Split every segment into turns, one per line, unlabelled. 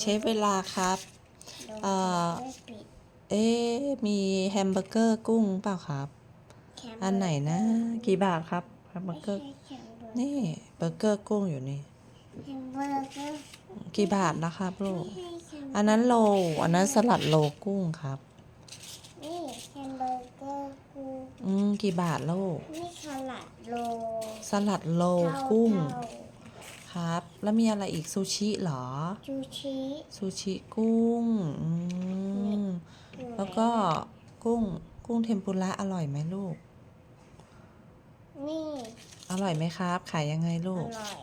เชฟเวลาครับ เอ่อ
ไม่ปิด
เอ๊ะมีแฮมเบอร์เกอร์กุ้งเปล่าครับ
แคม
อันไหนนะ กี่บาทครับแฮมเบอ
ไม่
ร์เกอ
ใช่
ร์
แคมเบอร์
นี่เบอร์เกอร์กุ้งอยู่นี่
แฮมเบอร์เกอร์
กี่บาทนะครับลูก
ไม่ใช่แคมเบอร์
อันนั้นโล อันนั้นสลัดโลกุ้งครับ
นี่แฮมเบอร์เกอร์กู
อืมกี่บาทลูก
นี่สลัดโล
สลัดโล
เท่า
กุ้ง
เท่า
ครับ แล้วมีอะไรอีกซูชิเหรอ
จูชิ
ซูชิกุ้งอืม
อยู่ไหน
แล้วก็กุ้งกุ้งเทมปุระอร่อยไหมลูก
นี่
อร่อยไหมครับ ขายยังไง
อ
ลูก
ร่อย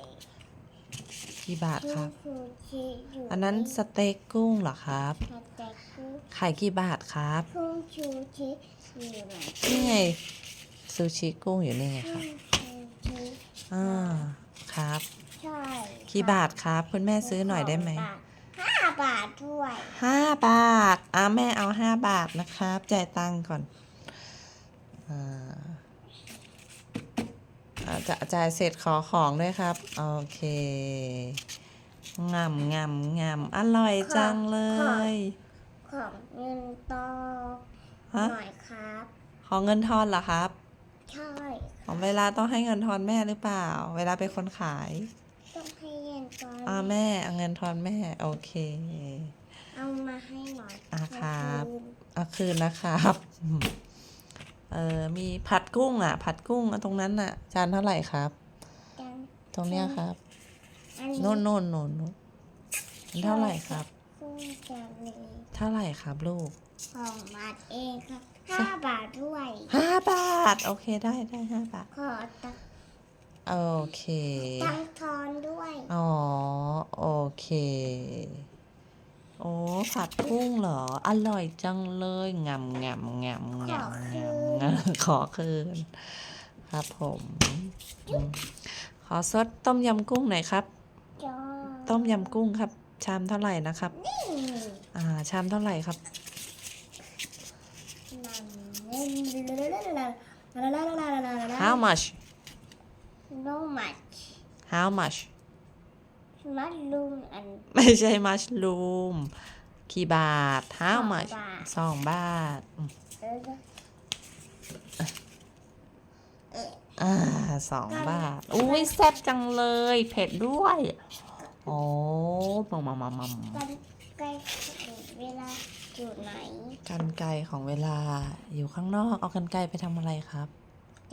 กี่บาทครับ
จูชิอยู่
อันนั้นสเต็กกุ้งเหรอครับ
สเต็กกุ้ง
ขายกี่บาทครับ
กุ้งจูชิอยู่ไหน
นี่ไงซูชิกุ้งอยู่นี่ไงครับ
กุ้งจูชิ
อ่า ครับ
ใช่
กี่บาทครับ คุณแม่ซื้อหน่อยได้ไหม
ห้าบาทด้วย
ห้าบาทอ่าแม่เอาห้าบาทนะครับ จ่ายตังค์ก่อนอ่าอ่าจะจ่ายเสร็จขอของด้วยครับ โอเคงำงำงำอร่อยจังเลย
ของเงินตอ
ฮะ
หน่อยครับ
ขอเงินทอนเหรอครับ
ใช่
ของเวลาต้องให้เงินทอนแม่หรือเปล่า เวลาเป็นคนขาย
ต้องให้เงินตอน
อ่าแม่เอาเงินทอนแม่ โอเค
เอามาให้หน่อย
อะครับ
เอาคืน
เอาคืนนะครับเออมีผัดกุ้งอะ ผัดกุ้งอะตรงนั้นอะ จานเท่าไหร่ครับ
กัน
ตรงเนี้ยครับ
อันนี้
โน่นโน่นโน่นโน่นมันเท่าไหร่ครับ
กุ้งจานนี้
เท่าไหร่ครับลูก
สองบาทเองครับห้าบาทด้วย
ห้าบาท โอเคได้ได้ห้าบาท
ขอตัง
โอเค
ตังทอนด้วย
อ๋อ โอเค โอ้ผัดกุ้งเหรอ อร่อยจังเลยงำงำงำงำงำขอคืน ครับผมอืมขอซดต้มยำกุ้งหน่อยครับ
จอ
ต้มยำกุ้งครับ ชามเท่าไหร่นะครับ
นี่
อ่า ชามเท่าไหร่ครับ how much
no much
how much
มัดลุมอัน
ไม่ใช่ mushroom กี่บาท how
สอง
much
บาท
สองบาทอืม
เออ
อ่าสองบาท อุ้ยแซ่บจังเลย เผ็ดด้วย โอ้มามามามา
กันไกลเวลาอยู่ไหน
กันไกลของเวลาอยู่ข้างนอก เอากันไกลไปทำอะไรครับ